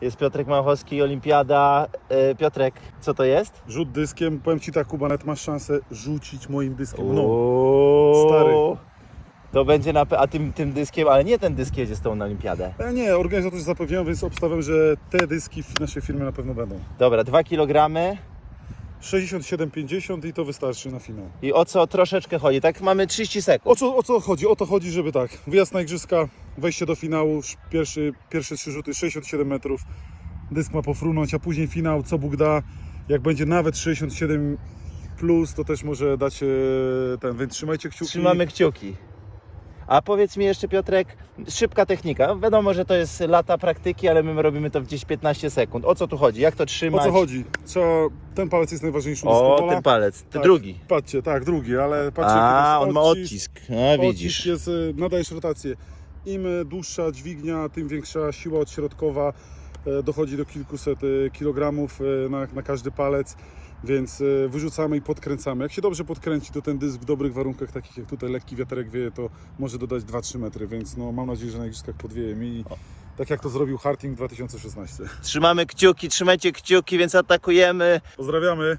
Jest Piotrek Machowski, Olimpiada. E, Piotrek, co to jest? Rzut dyskiem, powiem Ci tak, Kuba, nawet masz szansę rzucić moim dyskiem. No, Uuu. stary. To będzie na... pe- A tym, tym dyskiem, ale nie ten dysk jedzie z tą na Olimpiadę. E, nie, organizatorzy zapewniają, więc obstawiam, że te dyski w naszej firmie na pewno będą. Dobra, 2 kg. 67,50 i to wystarczy na finał. I o co troszeczkę chodzi? Tak mamy 30 sekund. O co, o co chodzi? O to chodzi, żeby tak, wyjazd na igrzyska, wejście do finału, sz- pierwszy, pierwsze trzy rzuty 67 metrów, dysk ma pofrunąć, a później finał, co Bóg da, jak będzie nawet 67 plus, to też może dać e, ten, więc trzymajcie kciuki. Trzymamy kciuki. A powiedz mi jeszcze Piotrek, szybka technika. Wiadomo, że to jest lata praktyki, ale my robimy to w gdzieś 15 sekund. O co tu chodzi? Jak to O trzymać? co chodzi? Trzeba, ten palec jest najważniejszy O, ten palec. Ten Tak, drugi. Patrzcie, tak, drugi, ale patrzcie, A, on ma odcisk. A, widzisz. Odcisk jest, y, nadajesz rotację. Im dłuższa dźwignia, tym większa siła odśrodkowa. E, Dochodzi do kilkuset y, kilogramów y, na, na każdy palec, więc wyrzucamy i podkręcamy. Jak się dobrze podkręci, to ten dysk w dobrych warunkach, takich jak tutaj lekki wiaterek wieje, to może dodać 2-3 metry, więc no, mam nadzieję, że na igrzyskach podwieje mi. Tak jak to zrobił Harting 2016. Trzymamy kciuki, trzymajcie kciuki, więc atakujemy. Pozdrawiamy.